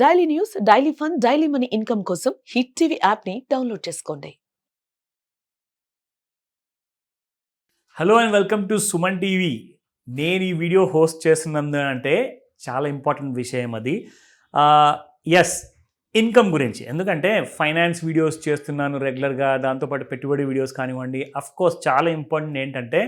Daily news daily fun daily money income కోసం hit TV యాప్ని download చేసుకోండి. Hello and welcome to Suman TV నేను ఈ video host చేస్తున్నందు అంటే చాలా ఇంపార్టెంట్ విషయం అది. ఎస్ ఇన్కమ్ గురించి. ఎందుకంటే ఫైనాన్స్ వీడియోస్ చేస్తున్నాను రెగ్యులర్గా దాంతోపాటు పెట్టుబడి వీడియోస్ కానివ్వండి. కోర్స్ చాలా ఇంపార్టెంట్ ఏంటంటే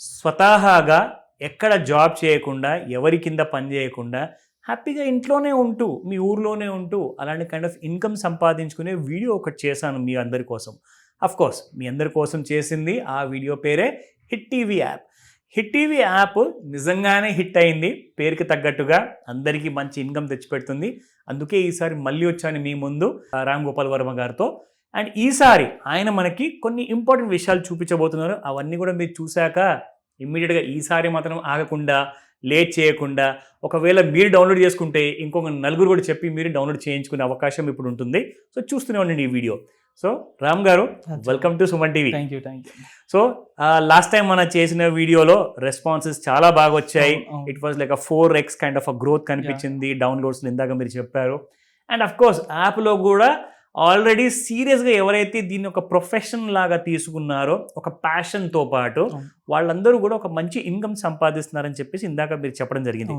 స్వతహాగా ఎక్కడ జాబ్ చేయకుండా ఎవరి కింద పని చేయకుండా హ్యాపీగా ఇంట్లోనే ఉంటూ మీ ఊర్లోనే ఉంటూ అలాంటి కైండ్ ఆఫ్ ఇన్కమ్ సంపాదించుకునే వీడియో ఒకటి చేశాను మీ అందరి కోసం. కోర్స్ మీ అందరి కోసం చేసింది ఆ వీడియో పేరే hit TV app hit TV app నిజంగానే హిట్ అయింది పేరుకి తగ్గట్టుగా అందరికీ మంచి ఇన్కమ్ తెచ్చిపెడుతుంది. అందుకే ఈసారి మళ్ళీ వచ్చాను మీ ముందు రామ్ గోపాల్ వర్మ గారితో. అండ్ ఈసారి ఆయన మనకి కొన్ని ఇంపార్టెంట్ విషయాలు చూపించబోతున్నారు. అవన్నీ కూడా మీరు చూశాక ఇమ్మీడియట్గా ఈసారి మాత్రం ఆగకుండా లేట్ చేయకుండా ఒకవేళ మీరు డౌన్లోడ్ చేసుకుంటే ఇంకొక నలుగురు కూడా చెప్పి మీరు డౌన్లోడ్ చేయించుకునే అవకాశం ఇప్పుడు ఉంటుంది. సో చూస్తూనే ఉండండి ఈ video. So Ram garu welcome to Suman TV. Thank you thank you so last time మనం చేసిన వీడియోలో రెస్పాన్సెస్ చాలా బాగా వచ్చాయి. It was like a four x kind of a growth కనిపించింది. డౌన్లోడ్స్ ఇందాక మీరు చెప్పారు. అండ్ అఫ్ కోర్స్ యాప్లో కూడా ఆల్రెడీ సీరియస్గా ఎవరైతే దీన్ని ఒక ప్రొఫెషన్ లాగా తీసుకున్నారో ఒక ప్యాషన్తో పాటు. వాళ్ళందరూ కూడా ఒక మంచి ఇన్కమ్ సంపాదిస్తున్నారని చెప్పేసి ఇందాక మీరు చెప్పడం జరిగింది.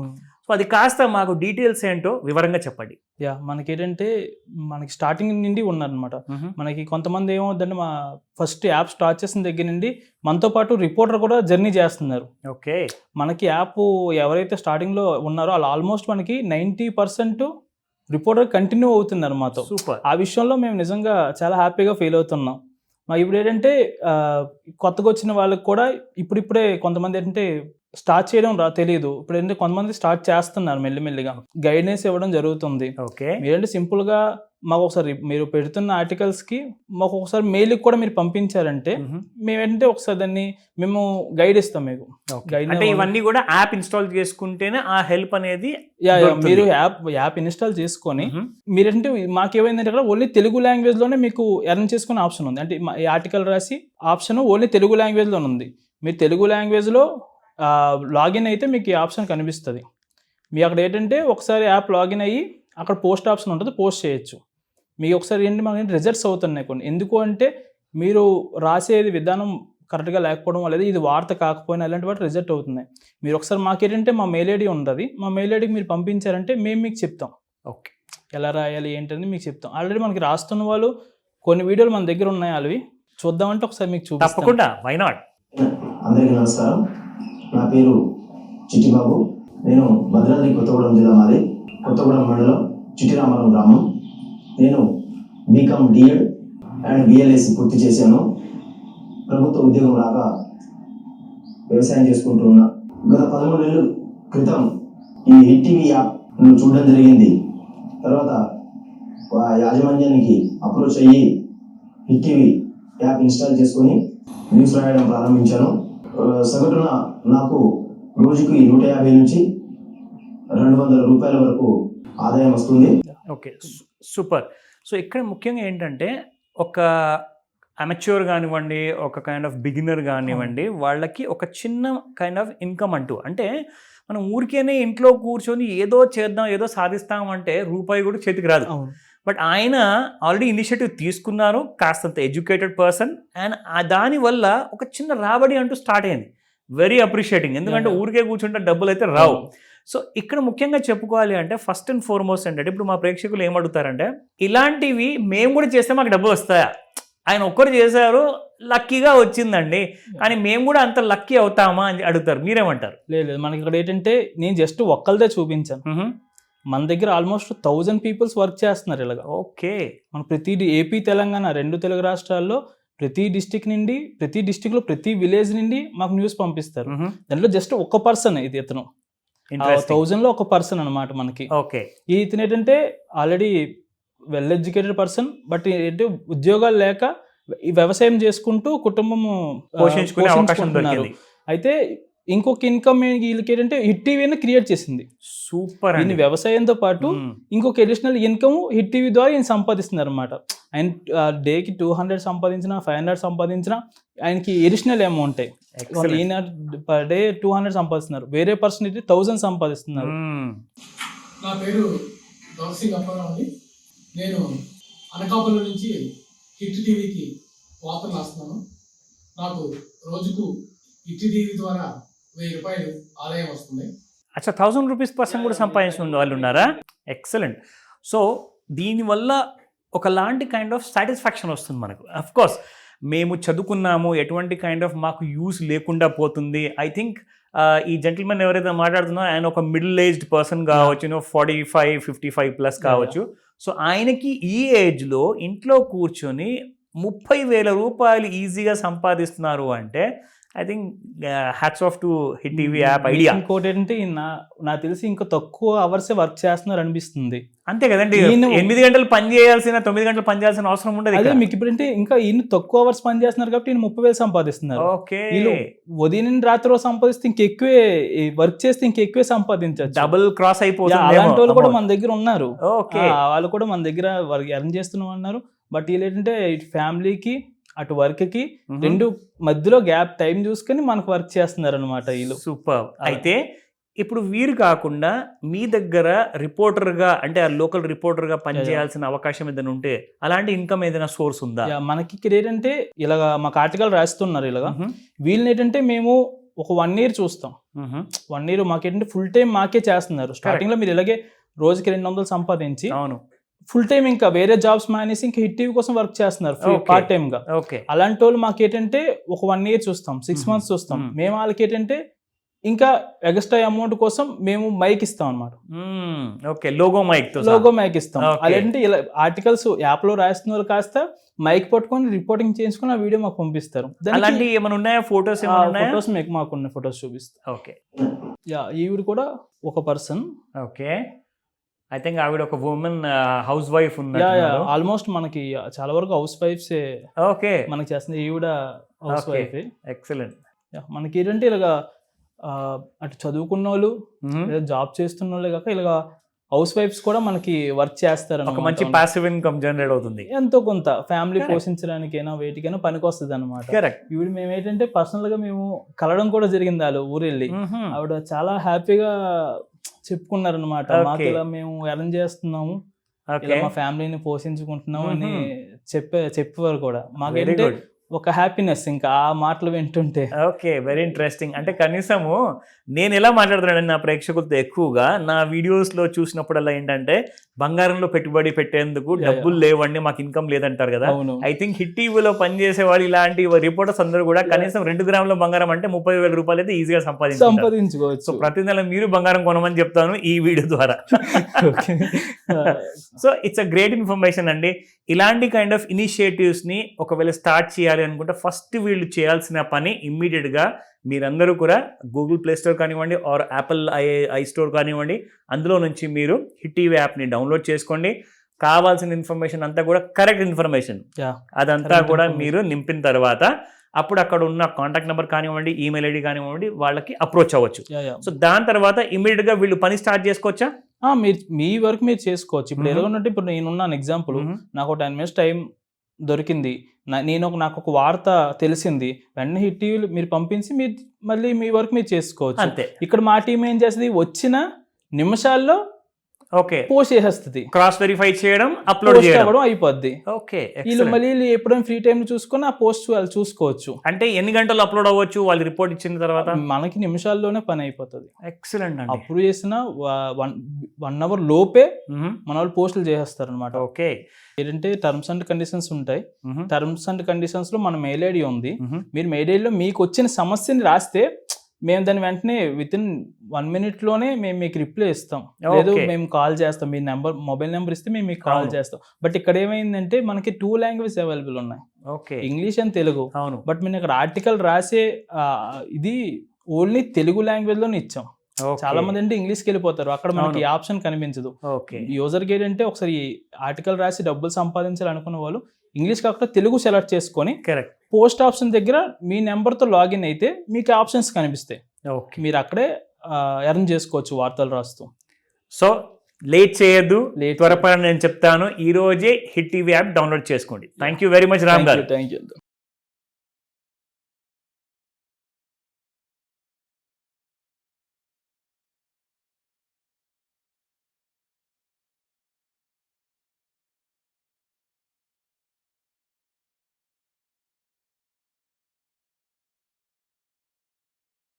సో అది కాస్త మాకు డీటెయిల్స్ ఏంటో వివరంగా చెప్పండి. యా మనకి ఏంటంటే మనకి స్టార్టింగ్ నుండి ఉన్నారనమాట మనకి కొంతమంది ఏమవుతుందంటే మా ఫస్ట్ యాప్ స్టార్ట్ చేసిన దగ్గర నుండి మనతో పాటు రిపోర్టర్ కూడా జర్నీ చేస్తున్నారు. ఓకే. మనకి యాప్ ఎవరైతే స్టార్టింగ్లో ఉన్నారో వాళ్ళు ఆల్మోస్ట్ మనకి నైంటీ పర్సెంట్ రిపోర్టర్ కంటిన్యూ అవుతున్నారు మాతో సూపర్. ఆ విషయంలో మేము నిజంగా చాలా హ్యాపీగా ఫీల్ అవుతున్నాం. మా ఇప్పుడు ఏంటంటే కొత్తగా వచ్చిన వాళ్ళకి కూడా ఇప్పుడిప్పుడే కొంతమంది ఏంటంటే స్టార్ట్ చేయడం రా తెలియదు ఇప్పుడు ఏంటంటే కొంతమంది స్టార్ట్ చేస్తున్నారు మెల్లిమెల్లిగా. గైడెన్స్ ఇవ్వడం జరుగుతుంది. ఓకే. మీరేంటే సింపుల్గా మాకు ఒకసారి మీరు పెడుతున్న ఆర్టికల్స్కి మాకు ఒకసారి మెయిల్కి కూడా మీరు పంపించారంటే మేము. ఏంటంటే ఒకసారి దాన్ని మేము గైడ్ ఇస్తాం మీకు. Guide అంటే ఇవన్నీ కూడా యాప్ ఇన్స్టాల్ చేసుకుంటేనే ఆ హెల్ప్ అనేది. మీరు యాప్ యాప్ ఇన్స్టాల్ చేసుకొని. మీరేంటే మాకు ఏమైందంటే అక్కడ ఓన్లీ తెలుగు లాంగ్వేజ్లోనే మీకు ఎర్న్ చేసుకునే ఆప్షన్ ఉంది. అంటే ఈ ఆర్టికల్ రాసి ఆప్షన్ ఓన్లీ తెలుగు లాంగ్వేజ్లోనే ఉంది. మీరు తెలుగు లాంగ్వేజ్లో లాగిన్ అయితే మీకు ఈ ఆప్షన్ కనిపిస్తుంది. మీ అక్కడ ఏంటంటే ఒకసారి యాప్ లాగిన్ అయ్యి అక్కడ పోస్ట్ ఆప్షన్ ఉంటుంది పోస్ట్ చేయొచ్చు. మీకు ఒకసారి ఏంటి మనకి రిజల్ట్స్ అవుతున్నాయి కొన్ని. ఎందుకు అంటే మీరు రాసేది విధానం కరెక్ట్గా లేకపోవడం వల్ల ఇది వార్త కాకపోయినా ఇలాంటి వాటి రిజల్ట్ అవుతున్నాయి. మీరు ఒకసారి మాకు ఏంటంటే మా మెయిల్ ఐడి ఉంటుంది మా మెయిల్ ఐడికి మీరు పంపించారంటే మేము మీకు చెప్తాం. ఓకే. ఎలా రాయాలి ఏంటని మీకు చెప్తాం. ఆల్రెడీ మనకి రాస్తున్న వాళ్ళు కొన్ని వీడియోలు మన దగ్గర ఉన్నాయి అవి చూద్దామంటే ఒకసారి మీకు చూపిస్తాం. తప్పకుండా. వై నాట్ అందరికీ నమస్కారం. నా పేరు చిట్టిబాబు. నేను భద్రాద్రి కొత్తగూడెం జిల్లా మాది. కొత్తగూడెం మండలం చిట్టిరామరం గ్రామం. నేను బీకామ్ డిఎడ్ అండ్ బిఎల్ఎస్సి పూర్తి చేశాను. ప్రభుత్వ ఉద్యోగం రాక వ్యవసాయం చేసుకుంటూ ఉన్నా గత పదమూడు నెలలు క్రితం ఈ ఈటీవీ టీవీ యాప్ చూడడం జరిగింది. తర్వాత ఆ యాజమాన్యానికి అప్రోచ్ అయ్యి ఈటీవీ యాప్ ఇన్స్టాల్ చేసుకొని న్యూస్ రాయడం ప్రారంభించాను. సగటున నాకు రోజుకి నూట యాభై నుంచి రెండు వందల రూపాయల వరకు ఆదాయం వస్తుంది. ఓకే. సూపర్. సో ఇక్కడ ముఖ్యంగా ఏంటంటే ఒక అమెచ్యూర్ కానివ్వండి ఒక కైండ్ ఆఫ్ బిగినర్ కానివ్వండి వాళ్ళకి ఒక చిన్న కైండ్ ఆఫ్ ఇన్కమ్ అంటూ అంటే మనం ఊరికేనే ఇంట్లో కూర్చొని ఏదో చేద్దాం ఏదో సాధిస్తాం అంటే రూపాయి కూడా చేతికి రాదు. బట్ ఆయన ఆల్రెడీ ఇనిషియేటివ్ తీసుకున్నారు కాస్తంత ఎడ్యుకేటెడ్ పర్సన్ అండ్ దానివల్ల ఒక చిన్న రాబడి అంటూ స్టార్ట్ అయింది. Very appreciating. ఎందుకంటే. ఊరికే కూర్చుంటే డబ్బులు అయితే రావు సో ఇక్కడ ముఖ్యంగా చెప్పుకోవాలి అంటే ఫస్ట్ అండ్ ఫార్మోస్ట్ అంటే ఇప్పుడు మా ప్రేక్షకులు ఏమడుగుతారంటే ఇలాంటివి మేము కూడా చేస్తే మాకు డబ్బులు వస్తాయా? ఆయన ఒక్కరు చేశారు లక్కీగా వచ్చిందండి. కానీ మేము కూడా అంత లక్కీ అవుతామా అని అడుగుతారు. మీరేమంటారు? లేదు లేదు. మనకి ఇక్కడ ఏంటంటే నేను జస్ట్ ఒక్కరిదే చూపించాను. మన దగ్గర ఆల్మోస్ట్ థౌజండ్ పీపుల్స్ వర్క్ చేస్తున్నారు ఇలాగా. ఓకే. మన ప్రతి ఏపీ తెలంగాణ రెండు తెలుగు రాష్ట్రాల్లో ప్రతి డిస్టిక్ నుండి ప్రతి డిస్టిక్లో ప్రతి విలేజ్ నుండి మాకు న్యూస్ పంపిస్తారు. దాంట్లో జస్ట్ ఒక్క పర్సన్ ఇది ఇతను. థౌజండ్లో ఒక పర్సన్ అన్నమాట మనకి. ఓకే ఈ ఇతను ఏంటంటే already well educated person but ఏంటంటే ఉద్యోగాలు లేక వ్యవసాయం చేసుకుంటూ కుటుంబము పోషించుకునే అవకాశం అయితే ఇంకొక ఇన్కమ్ వీళ్ళకి ఏంటంటే హిట్ టీవీని క్రియేట్ చేసింది. సూపర్ అండి. వ్యవసాయంతో పాటు. ఇంకొక అడిషనల్ ఇన్కమ్ హిట్ టీవీ ద్వారా ఈయన సంపాదిస్తున్నారు అనమాట ఆయన డేకి టూ హండ్రెడ్ సంపాదించిన ఫైవ్ హండ్రెడ్ సంపాదించిన ఆయనకి ఎడిషనల్ అమౌంట్. ఈయన పర్ డే టూ హండ్రెడ్ సంపాదిస్తున్నారు. వేరే పర్సన్ అయితే థౌసండ్ సంపాదిస్తున్నారు. నా పేరు నేను అనకాపల్లి నుంచి హిట్ టీవీకి వార్తలు రాస్తున్నాను. నాకు రోజుకు హిట్ టీవీ ద్వారా వెయ్యి రూపాయలు ఆదాయం వస్తుంది. అచ్చా థౌసండ్ రూపీస్ పర్సన్ కూడా సంపాదించిన వాళ్ళు ఉన్నారా? ఎక్సలెంట్ సో దీనివల్ల ఒకలాంటి కైండ్ ఆఫ్ సాటిస్ఫాక్షన్ వస్తుంది మనకు. అఫ్ కోర్స్ మేము చదువుకున్నాము ఎటువంటి కైండ్ ఆఫ్ మాకు యూస్ లేకుండా పోతుంది. ఐ థింక్ ఈ జెంటిల్మెన్ ఎవరైతే మాట్లాడుతున్నారో ఆయన ఒక మిడిల్ ఏజ్డ్ పర్సన్ కావచ్చు forty five fifty five plus కావచ్చు. సో ఆయనకి ఈ ఏజ్లో ఇంట్లో కూర్చొని ముప్పై వేల రూపాయలు ఈజీగా సంపాదిస్తున్నారు అంటే I think hats off to hit TV app idea ఇంకోటి ఏంటంటే నా నాకు తెలిసి ఇంకా తక్కువ అవర్సే వర్క్ చేస్తున్నారు అనిపిస్తుంది. అంతే కదండి. ఎనిమిది గంటలు పని చేయాల్సిన తొమ్మిది గంటలు పని చేయాల్సిన అవసరం ఉండదు అదే మీకు ఇప్పుడంటే ఇంకా ఈయన తక్కువ అవర్స్ పని చేస్తున్నారు కాబట్టి ఈయన ముప్పై వేలు సంపాదిస్తున్నారు. ఓకే. ఉదయం రాత్రి సంపాదిస్తే ఇంకెక్కువే వర్క్ చేస్తే ఇంకెక్కువే సంపాదించవచ్చు డబుల్ క్రాస్ అయిపోతుంది అలాంటి వాళ్ళు కూడా మన దగ్గర ఉన్నారు. ఓకే. వాళ్ళు కూడా మన దగ్గర వర్క్ ఎర్న్ చేస్తున్నాం అన్నారు బట్ వీళ్ళు ఏంటంటే ఫ్యామిలీకి అటు వర్క్కి రెండు మధ్యలో గ్యాప్ టైం చూసుకొని మనకు వర్క్ చేస్తున్నారు అనమాట వీళ్ళు. సూపర్. అయితే ఇప్పుడు వీరు కాకుండా మీ దగ్గర రిపోర్టర్గా అంటే ఆ లోకల్ రిపోర్టర్గా పనిచేయాల్సిన అవకాశం ఏదైనా ఉంటే అలాంటి ఇన్కమ్ ఏదైనా సోర్స్ ఉందా? మనకి ఇక్కడ ఏంటంటే ఇలాగా మాకు ఆర్టికల్ రాస్తున్నారు ఇలాగా. వీళ్ళని ఏంటంటే మేము ఒక వన్ ఇయర్ చూస్తాం. వన్ ఇయర్ మాకేంటంటే ఫుల్ టైం మాకే చేస్తున్నారు. స్టార్టింగ్లో మీరు ఇలాగే రోజుకి రెండు వందలు సంపాదించి అవును. ఫుల్ టైం ఇంకా వేరే జాబ్స్ మానేసి ఇంకా హిట్ టీవీ కోసం వర్క్ చేస్తున్నారు. పార్ట్ టైం గా అలాంటి వాళ్ళు మాకు ఏంటంటే ఒక వన్ ఇయర్ చూస్తాం సిక్స్. మంత్స్ చూస్తాం. Mhm. మేము వాళ్ళకి ఏంటంటే ఇంకా ఎక్స్ట్రా అమౌంట్ కోసం మేము మైక్ ఇస్తాం అనమాట okay logo mike logo mike ఇస్తాం. అదేంటి ఇలా ఆర్టికల్స్ యాప్లో రాస్తున్న వాళ్ళు కాస్త మైక్ పట్టుకొని రిపోర్టింగ్ చేయించుకొని ఆ వీడియో మాకు పంపిస్తారు. అలాంటి ఏమైనా ఉన్నాయా? ఫోటోస్ ఏమైనా ఉన్నాయా? ఫొటోస్ మీకు మాకున్న ఫొటోస్ చూపిస్తాం. ఓకే యా ఈవిడ కూడా ఒక పర్సన్ ఓకే ఐ థింక్ ఆవిడ ఒక ఉమెన్ హౌస్ వైఫ్ ఉన్నారు ఆల్మోస్ట్ మనకి చాలా వరకు హౌస్ వైఫ్స్ ఓకే మనకి చేస్తుంది. ఈవిడ హౌస్. వైఫ్ ఎక్సలెంట్ మనకి ఏంటంటే ఇలాగా అటు చదువుకున్న వాళ్ళు జాబ్ చేస్తున్న వాళ్ళే కాక ఇలాగా హౌస్ వైఫ్స్ కూడా మనకి వర్క్ చేస్తారు ఒక. మంచి పాసివ్ ఇన్కమ్ జనరేట్ అవుతుంది. ఎంతో కొంత ఫ్యామిలీ. పోషించడానికైనా వేటికైనా పనికి వస్తుంది అనమాట కరెక్ట్ ఈవిడ మేము ఏంటంటే పర్సనల్గా మేము కలవడం కూడా జరిగింది వాళ్ళు ఊరెళ్ళి. ఆవిడ చాలా హ్యాపీగా చెప్పుకున్నారు అనమాట Okay. మాకు ఇలా మేము అరేంజ్ చేస్తున్నాము. మా ఫ్యామిలీని పోషించుకుంటున్నాం అని చెప్పే చెప్పేవారు కూడా. గుడ్ ఒక హ్యాపీనెస్ ఇంకా ఆ మాటలు వింటుంటే. ఓకే. వెరీ ఇంట్రెస్టింగ్ అంటే కనీసము నేను ఎలా మాట్లాడుతున్నాను నా ప్రేక్షకులతో ఎక్కువగా నా వీడియోస్లో చూసినప్పుడల్లా ఏంటంటే బంగారంలో పెట్టుబడి పెట్టేందుకు డబ్బులు లేవండి మాకు ఇన్కమ్ లేదంటారు కదా. ఐ థింక్ హిట్ టీవీలో పనిచేసే వాళ్ళు ఇలాంటి రిపోర్టర్స్ అందరూ కూడా కనీసం రెండు గ్రాముల బంగారం అంటే ముప్పై వేల రూపాయలు అయితే ఈజీగా సంపాదించారు సో సంపాదించుకోవచ్చు. ప్రతి నెల మీరు బంగారం కొనమని చెప్తాను ఈ వీడియో ద్వారా. So it's a great information అండి. ఇలాంటి కైండ్ ఆఫ్ ఇనిషియేటివ్స్ని ఒకవేళ స్టార్ట్ చేయాలి అనుకుంటే ఫస్ట్ వీళ్ళు చేయాల్సిన పని ఇమ్మీడియట్గా మీరందరూ కూడా గూగుల్ ప్లే స్టోర్ కానివ్వండి or Apple I I store కానివ్వండి అందులో నుంచి మీరు హిట్ టీవీ యాప్ని డౌన్లోడ్ చేసుకోండి కావాల్సిన ఇన్ఫర్మేషన్ అంతా కూడా కరెక్ట్ ఇన్ఫర్మేషన్. అదంతా కూడా. మీరు నింపిన తర్వాత అప్పుడు అక్కడ ఉన్న కాంటాక్ట్ నెంబర్ కానివ్వండి ఈమెయిల్ ఐడి కానివ్వండి వాళ్ళకి అప్రోచ్ అవ్వచ్చు. సో దాని తర్వాత ఇమీడియట్గా వీళ్ళు పని స్టార్ట్ చేసుకోవచ్చా మీరు మీ వర్క్ మీరు చేసుకోవచ్చు ఇప్పుడు. ఎలా ఉన్నట్టు ఇప్పుడు నేను ఉన్నాను ఎగ్జాంపుల్ నాకు టెన్ మినిట్స్ టైం దొరికింది. నా- నేను ఒక నాకు ఒక వార్త తెలిసింది. వెంటనే హిట్ టీవీలు మీరు పంపించి మీరు మళ్ళీ మీ వర్క్ మీరు చేసుకోవచ్చు. అంతే. ఇక్కడ మా టీం ఏం చేస్తుంది? వచ్చిన నిమిషాల్లో ఓకే. పోస్ట్ చేసేస్తుంది క్రాస్ వెరిఫై చేయడం అప్లోడ్ చేయడం. అయిపోద్ది. ఓకే వీళ్ళు మళ్ళీ ఎప్పుడైనా ఫ్రీ టైం చూసుకొని ఆ పోస్ట్ వాళ్ళు చూసుకోవచ్చు. అంటే ఎన్ని గంటలు అప్లోడ్ అవ్వచ్చు? వాళ్ళు రిపోర్ట్ ఇచ్చిన తర్వాత? మనకి నిమిషాల్లోనే పని అయిపోతుంది. ఎక్సలెంట్ అండి. అప్రూవ్ చేసిన వన్ వన్ అవర్ లోపే. మన వాళ్ళు పోస్టులు చేసేస్తారు అనమాట ఓకే. ఏంటంటే టర్మ్స్ అండ్ కండిషన్స్ ఉంటాయి. టర్మ్స్ అండ్ కండిషన్స్లో మన మెయిల్ ఐడి ఉంది. మీరు మెయిల్ ఐడిలో మీకు వచ్చిన సమస్యని రాస్తే మేము దాన్ని వెంటనే విత్ ఇన్ వన్ మినిట్లోనే మేము మీకు రిప్లై ఇస్తాం. లేదు. మేము కాల్ చేస్తాం. మీ నెంబర్ మొబైల్ నెంబర్ ఇస్తే మేము మీకు కాల్. చేస్తాం. బట్ ఇక్కడ ఏమైందంటే మనకి టూ లాంగ్వేజ్ అవైలబుల్ ఉన్నాయి. ఓకే ఇంగ్లీష్ అండ్ తెలుగు అవును. బట్ మేము ఇక్కడ ఆర్టికల్ రాసే ఇది ఓన్లీ తెలుగు లాంగ్వేజ్లోనే ఇచ్చాం. చాలా మంది అంటే ఇంగ్లీష్కి వెళ్ళిపోతారు అక్కడ మనకి. ఆప్షన్ కనిపించదు. యూజర్ గైడ్ అంటే ఒకసారి ఆర్టికల్ రాసి డబ్బులు సంపాదించాలనుకున్న వాళ్ళు ఇంగ్లీష్ కాకుండా తెలుగు సెలెక్ట్ చేసుకొని కరెక్ట్ పోస్ట్ ఆప్షన్ దగ్గర మీ నెంబర్తో లాగిన్ అయితే మీకు ఆప్షన్స్ కనిపిస్తాయి. ఓకే మీరు అక్కడే ఎర్న్ చేసుకోవచ్చు వార్తలు రాస్తూ. సో లేట్ చేయొద్దు. Late త్వరపడ నేను చెప్తాను. ఈ రోజే హిట్ టీవీ యాప్ డౌన్లోడ్ చేసుకోండి. Thank you very much Ram garu. Thank you